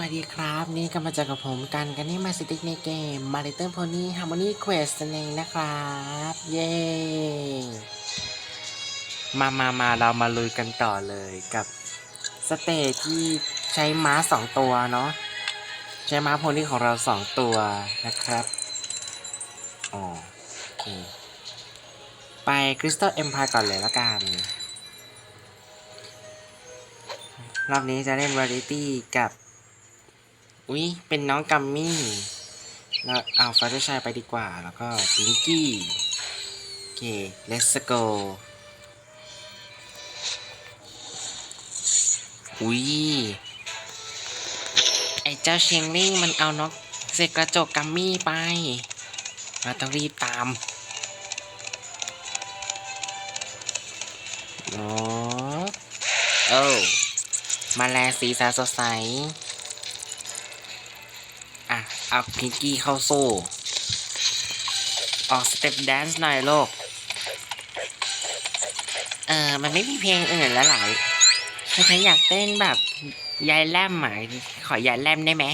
วัสดีครับ นี่ก็มาเจอกับผมกันกันนี่มาสติกในเกมมาริเตอร์โพนี่ฮาร์โมนีเควสนั่นเองนะครับ เย้ มามามาเรามาลุยกันต่อเลยกับสเตจที่ใช้ม้าสองตัวเนาะใช้ม้าโพนี่ของเราสองตัวนะครับอ๋อโอเค ไปคริสตัลเอ็มพายก่อนเลยละกันรอบนี้จะเล่นวาริตี้กับ อุ๊ย เป็นน้องกัมมี่แล้วเอาฟาเธอร์ชายไปดีกว่า แล้วก็พิงกี้โอเค let's go อุ๊ย ไอเจ้าเชียงลี่มันเอานกเสกกระจกกัมมี่ไป เราต้องรีบตามโอ้โอ้ มาแลสีสันสดใส เอาพิงกี้เข้าสู้ออกสเต็ปแดนซ์หน่อยโลก เออมันไม่มีเพลงอื่นแล้วหรอถ้าฉันอยากเต้นแบบยายแลมอะขอยายแลมได้ไหม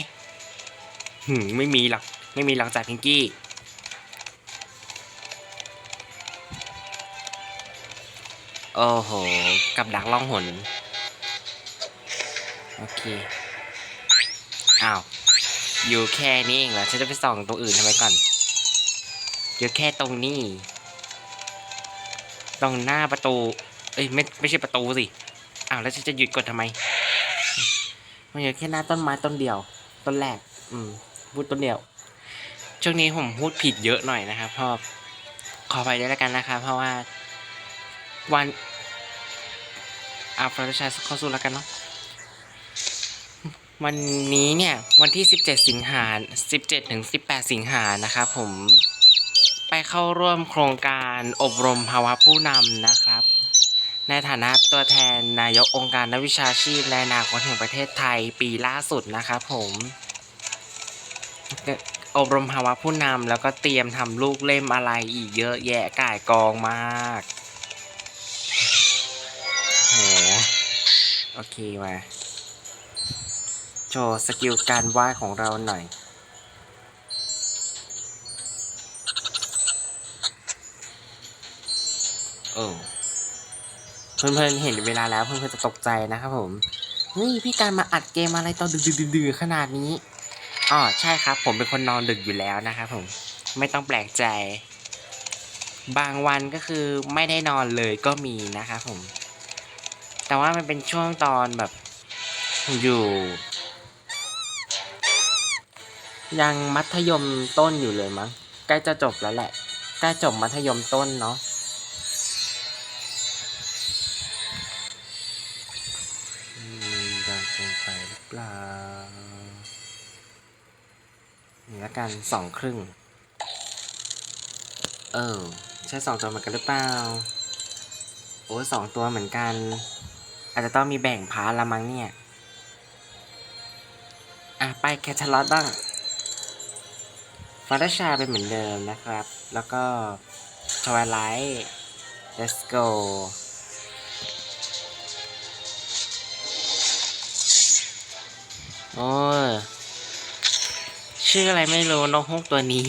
หืมไม่มีหรอกไม่มีหรอกจากพิงกี้ โอ้โห กับดักล่องหน โอเค อ้าว อยู่แค่นี้เองเหรอฉันจะไปส่องตรงอื่นทำไมก่อนอยู่แค่ตรงนี้ ตรงหน้าประตู เอ้ยไม่ไม่ใช่ประตูสิอ้าวแล้วฉันจะหยุดกดทำไมมันอยู่แค่หน้าต้นไม้ต้นเดียว ต้นแรก อืมพูดต้นเดียวช่วงนี้ผมพูดผิดเยอะหน่อยนะครับเพราะขอไปด้วยแล้วกันนะครับเพราะว่าวันอาฟราชาเข้าสู้แล้วกันเนาะ วันนี้เนี่ยวันที่ 17 สิงหา17ถึง18 สิงหานะครับผมไปเข้าร่วมโครงการอบรมภาวะผู้นำนะครับ ในฐานะตัวแทนนายกองค์การนักวิชาชีพในอนาคตแห่งประเทศไทยปีล่าสุดนะครับผมอบรมภาวะผู้นำแล้วก็เตรียมทำลูกเล่มอะไรอีกเยอะแยะก่ายกองมากโหโอเคมา โชว์สกิลการวาดของเราหน่อย โอ้เพื่อนๆเห็นเวลาแล้วเพื่อนๆจะตกใจนะครับผมเฮ้ยพี่การมาอัดเกมอะไรตอนดึกๆขนาดนี้อ๋อใช่ครับ ผมเป็นคนนอนดึกอยู่แล้วนะครับผมไม่ต้องแปลกใจ บางวันก็คือไม่ได้นอนเลยก็มีนะครับผม แต่ว่ามันเป็นช่วงตอนแบบอยู่ ยังมัธยมต้นอยู่เลยมั้งใกล้จะจบแล้วแหละใกล้จบมัธยมต้นเนาะดังเกินไปหรือเปล่านี่ละกันสองครึ่ง เออ ใช่สองตัวเหมือนกันหรือเปล่า โอ้สองตัวเหมือนกัน อาจจะต้องมีแบ่งพาร์ละมั้งเนี่ย อะ ไปแคทเธอรอตบ้าง ฟาราชาเป็นเหมือนเดิมนะครับ แล้วก็ทวายไลท์ let's go โอ้ยชื่ออะไรไม่รู้นกฮูกตัวนี้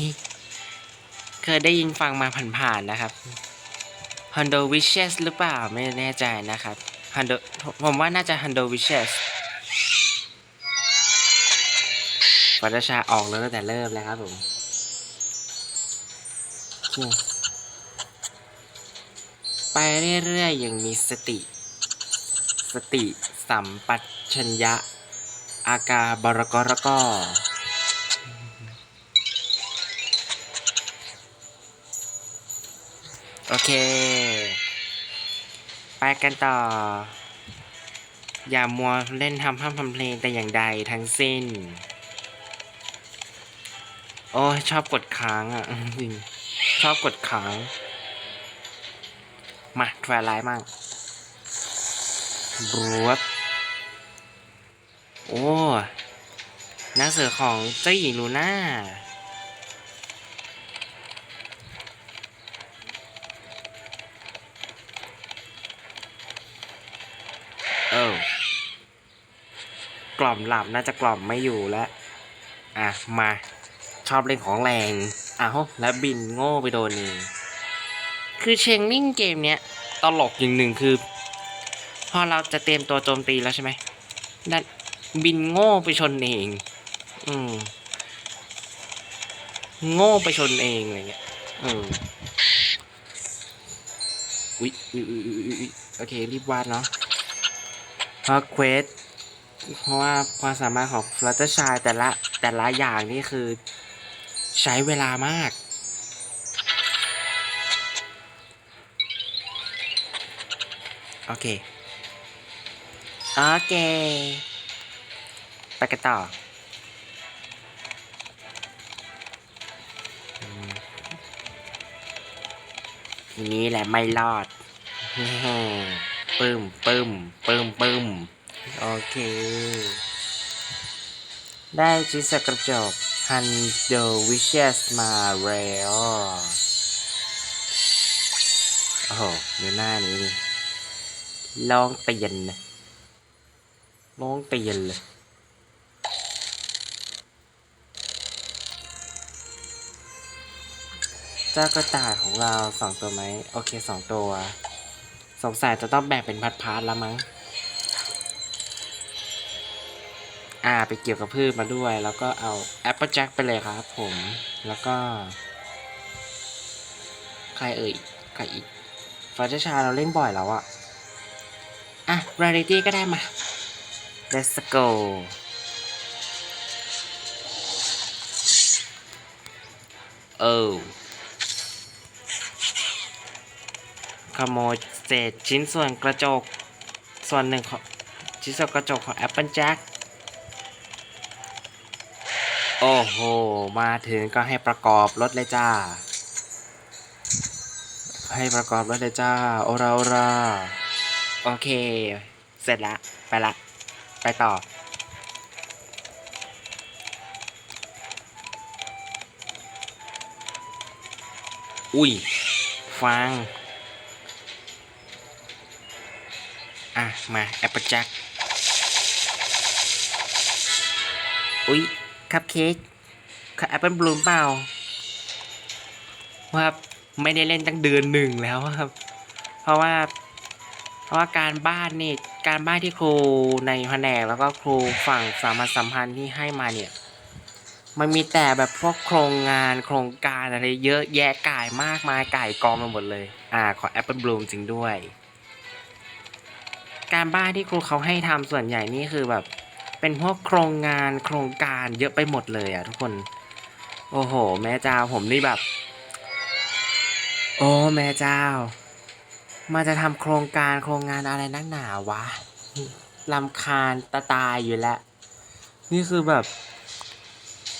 เคยได้ยินฟังมาผ่านๆนะครับ Hundo Wishes หรือเปล่าไม่แน่ใจนะครับ Hundo ผมว่าน่าจะ Hundo Wishes ฟาราชาออกเลยตั้งแต่เริ่มเลยครับผม โอเคไปเรื่อยๆอย่างมีสติ สติสัมปชัญญะ อากาบรกรก็โอเค ไปกันต่อ อย่ามัวเล่นทำห้ามทำเพลงแต่อย่างใดทั้งสิ้น โอ้ชอบกดค้างอะ จริง ชอบกดค้าง มาทรายไลท์มั่งบรวดโอ้หนังสือของเจ้าหญิงลูน่าเออกล่อมหลับน่าจะกล่อมไม่อยู่แล้ว อะ มา ชอบเล่นของแรง อ้าวแล้วบินโง่ไปโดนเองคือเชงนิ่งเกมเนี้ยตลกอย่างหนึ่งคือ พอเราจะเตรียมตัวโจมตีแล้วใช่ไหมดันบินโง่ไปชนเอง อืม โง่ไปชนเองอะไรเงี้ยอืมอุ๊ยอุ๊ยอุ๊ยอุ๊ยโอเค รีบวาดเนาะเพราะเควสเพราะว่าความสามารถของฟลัตเตอร์ชายแต่ละแต่ละอย่างนี่คือ ใช้เวลามาก โอเค โอเค ไปกันต่อทีนี้แหละไม่รอดปึ้มปึ้มปึ้มปึ้มโอเค ได้ชิ้นสกระจก ฮันโดวิเชสมาแล้วโอ้โหดูหน้านี้ดิลองเตียนนะลองเตียนเลยเจ้ากระต่ายของเราสองตัวไหม โอเคสองตัว สงสัยจะต้องแบ่งเป็นพาร์ทล้วมั้ง อ่าไปเกี่ยวกับพืชมาด้วย แล้วก็เอาแอปเปิลแจ็คไปเลยครับผม แล้วก็ ใครเอ่ยใครอีกฟาเจชาเราเล่นบ่อยแล้วอะอะ r a r i t y ก็ได้มา let's go เออขโมยเศษชิ้นส่วนกระจก ส่วนหนึ่งของชิ้นส่วนกระจกของ Apple Jack โอ้โห มาถึงก็ให้ประกอบรถเลยจ้า ให้ประกอบรถเลยจ้า โอราโอราโอเค เสร็จละ ไปละ ไปต่อ อุ้ย ฟัง อะ มา Apple Jack อุ๊ย คัพเค้กแอปเปิลบลูมเปล่าว่าไม่ได้เล่นตั้งเดือนหนึ่งแล้วครับ เพราะว่า เพราะว่าการบ้านนี่การบ้านที่ครูในแผนกแล้วก็ครูฝั่งสามัญสัมพันธ์ที่ให้มาเนี่ย มันมีแต่แบบพวกโครงงานโครงการอะไรเยอะแยะก่ายมากมายก่ายกองมาหมดเลย อ่าขอ Apple Bloom จริงด้วย การบ้านที่ครูเขาให้ทำส่วนใหญ่นี่คือแบบ เป็นพวกโครงงานโครงการเยอะไปหมดเลยอะทุกคน โอ้โห แม่เจ้าผมนี่แบบ โอ้แม่เจ้ามาจะทำโครงการโครงงานอะไรนักหนาวะลำคาญตาตายอยู่แล้ว นี่คือแบบ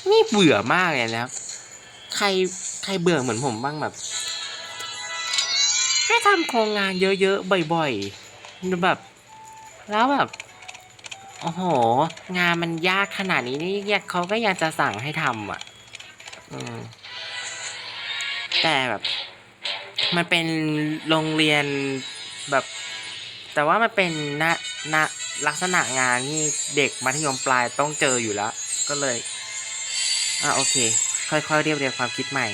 นี่เบื่อมากเลยนะครับ ใครใครเบื่อเหมือนผมบ้างแบบให้ทำโครงงานเยอะๆบ่อยๆแบบ แล้วแบบ โอ้โห งานมันยากขนาดนี้นี่เขาก็ยังจะสั่งให้ทำอะอืมแต่แบบ มันเป็นโรงเรียนแบบ แต่ว่ามันเป็นณณลักษณะงานที่เด็กมัธยมปลายต้องเจออยู่แล้ว ก็เลย อะโอเค ค่อยๆเรียบเรียงความคิดใหม่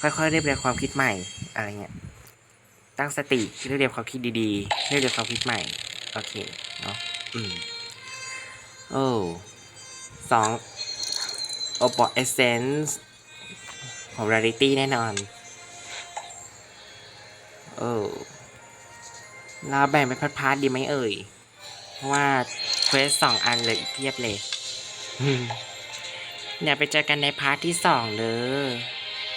ค่อยๆเรียบเรียงความคิดใหม่ อะไรเงี้ย ตั้งสติเรียบเรียงความคิดดีๆ เรียบเรียงความคิดใหม่ โอเค เนาะ อืม โอ้สองโอปอเอเซนส์ของ Rarity แน่นอน เออเราแบ่งเป็นพาร์ทๆดีไหมเอ่ย เพราะว่าเควสสองอันเลยอีกเพียบเลยอืมเดี๋ยไปเจอกันในพาร์ทที่สองเลย